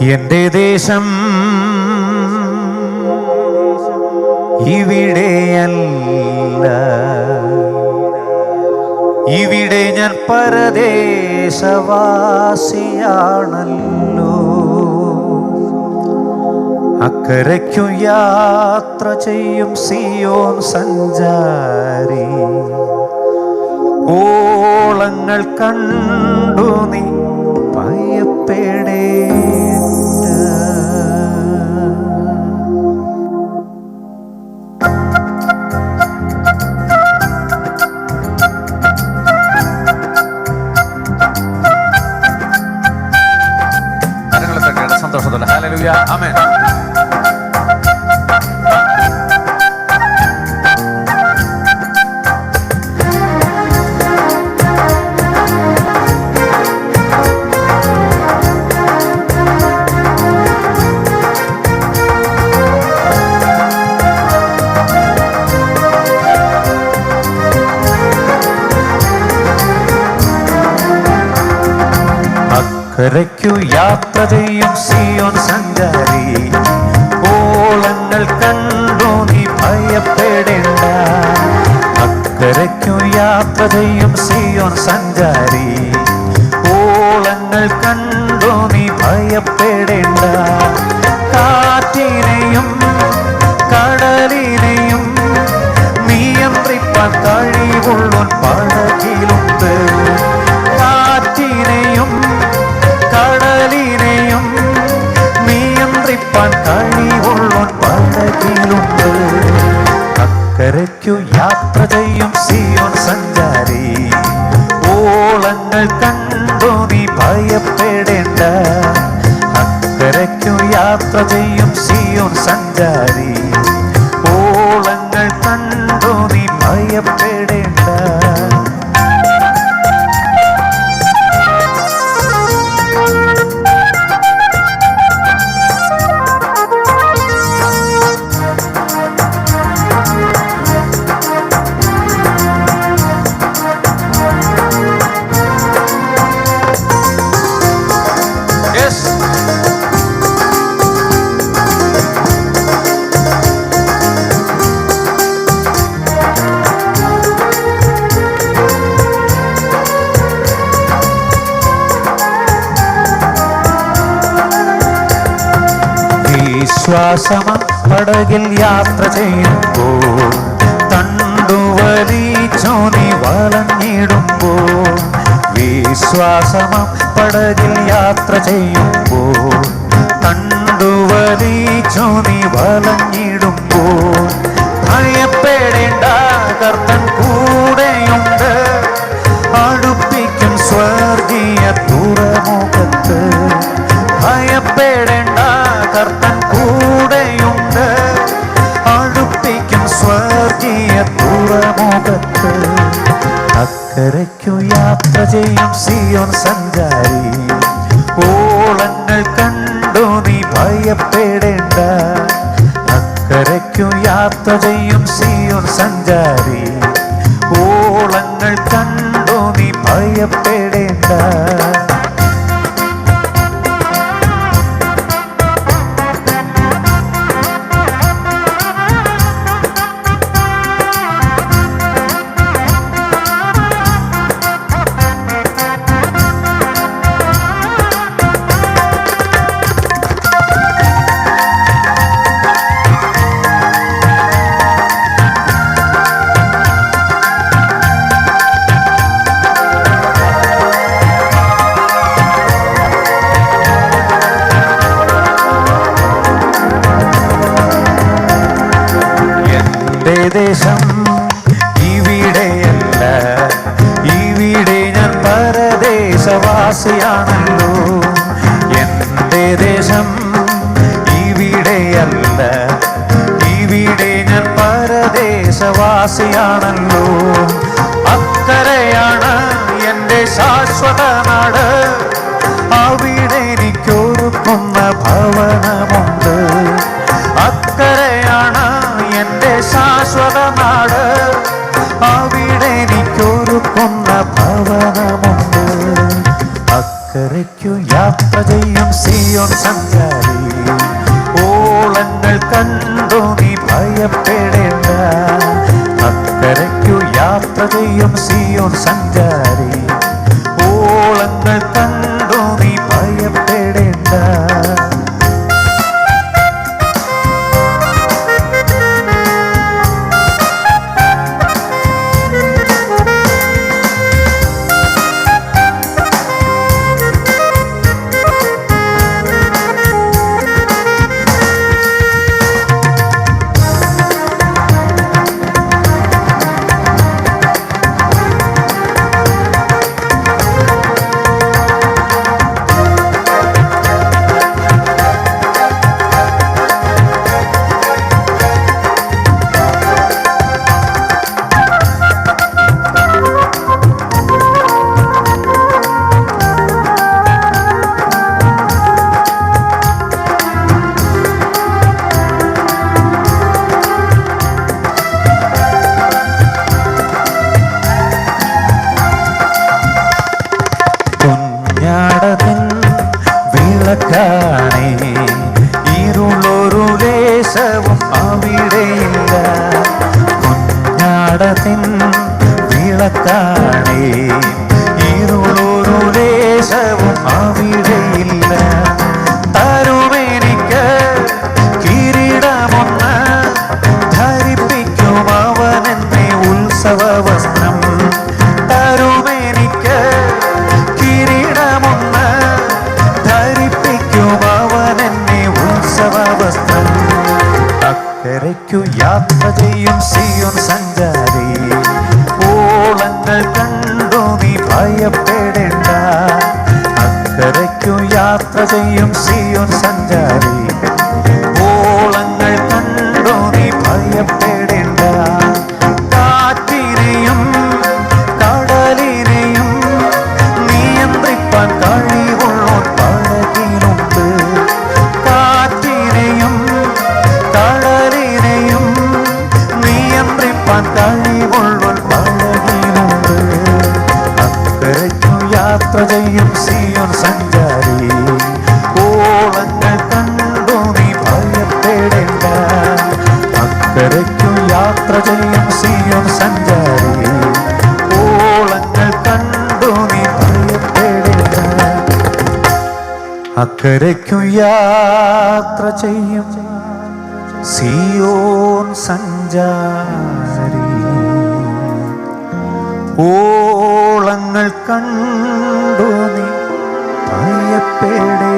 എന്റെ ദേശം ഇവിടെയല്ല ഇവിടെ ഞാൻ പരദേശവാസിയാണല്ലോ. അക്കരയ്ക്കു യാത്ര ചെയ്യും സിയോൻ സഞ്ചാരി. ഓളങ്ങൾ കണ്ടു നീ ഭയപ്പെടേണ്ട nosotros. Aleluya. Amén. അക്കരയ്ക്കു യാത്ര ചെയ്യും സിയോൻ സഞ്ചാരി ഓളങ്ങൾ കണ്ടു നീ ഭയപ്പെടേണ്ട. അക്കരയ്ക്കു യാത്ര ചെയ്യും സിയോൻ സഞ്ചാരി ഓളങ്ങൾ കണ്ടു നീ ഭയപ്പെടേണ്ട. നിയന്ത്രിപ്പാൻ കഴിവുള്ളോൻ പലതിലുണ്ട്. അക്കരയ്ക്കു യാത്ര ചെയ്യും സിയോൻ സഞ്ചാരി. ഓളങ്ങൾ കണ്ടു നീ ഭയപ്പെടേണ്ട. അക്കരയ്ക്കു യാത്ര ചെയ്യും സിയോൻ സഞ്ചാരി. വിശ്വാസമ പടകിൽ യാത്ര ചെയ്യുമ്പോൾ തണ്ടുവലിച്ചോനി വളഞ്ഞിടുമ്പോൾ വിശ്വാസമ പടകിൽ യാത്ര ചെയ്യുമ്പോൾ തണ്ടുവലിച്ചോനി വലഞ്ഞിടുമ്പോൾ ഭയപ്പെടേണ്ട കർത്തൻ കൂടെയുണ്ട്. അടുപ്പിക്കും സ്വർഗീയ തുറമുഖത്ത് ഭയപ്പെടേണ്ട കർത്തൻ ചെയ്യും സിയോൻ സഞ്ചാരി. ഓളങ്ങൾ കണ്ടു നീ ഭയപ്പെടേണ്ട. അക്കരയ്ക്കു യാത്ര ചെയ്യും സിയോൻ സഞ്ചാരി. ഓളങ്ങൾ കണ്ടു നീ ഭയപ്പെടേണ്ട. എന്റെ ദേശം ഇവിടെയല്ല. ഇവിടെ ഞാൻ പരദേശവാസിയാണല്ലോ. എന്റെ ദേശം ഇവിടെയല്ല. ഇവിടെ ഞാൻ പരദേശവാസിയാണല്ലോ. അക്കരയാണ് എന്റെ ശാശ്വത നാട്. അവിടെ എനിക്കൊരുക്കുന്ന ഭവനമുണ്ട്. ഭവനമുണ്ട് അക്കരയ്ക്കു യാത്ര ചെയ്യും സിയോൺ സഞ്ചാരി. ഓളങ്ങൾ കണ്ടു നീ ഭയപ്പെടേണ്ട. അക്കരയ്ക്കു യാത്ര ചെയ്യും സിയോൻ വിളക്കാണേ ഇരുളൊരു ലേശവും അവിടെയില്ല തരുമെനിക്ക് കിരീടമൊന്ന് ധരിപ്പിക്കും അവനെന്നെ വസ്ത്രം തരുമെനിക്ക് കിരീടമൊന്ന് ധരിപ്പിക്കും അവനെന്നെ ഉത്സവ വസ്ത്രം അക്കരയ്ക്കു യാത്ര ചെയ്യും സിയോൻ സഞ്ചാരി യാത്ര ചെയ്യും സിയോൻ സഞ്ചാരി ഓളങ്ങൾ കണ്ടു നീ ഭയപ്പെടേണ്ട കാറ്റിനെയും കടലിനെയും നിയന്ത്രിപ്പാൻ കഴിവുള്ളോർ പടകിലുണ്ട് കാറ്റിനെയും കടലിനെയും നിയന്ത്രിപ്പാൻ കഴിവുള്ളോർ പടകിലുണ്ട് അക്കരയ്ക്കു യാത്ര ചെയ്യും സിയോൻ സഞ്ചാരി ഓളങ്ങൾ കണ്ടു അക്കരയ്ക്കു യാത്ര ചെയ്യും സിയോൻ സഞ്ചാരി. ഓളങ്ങൾ കണ്ടു നീ ഭയപ്പെടേ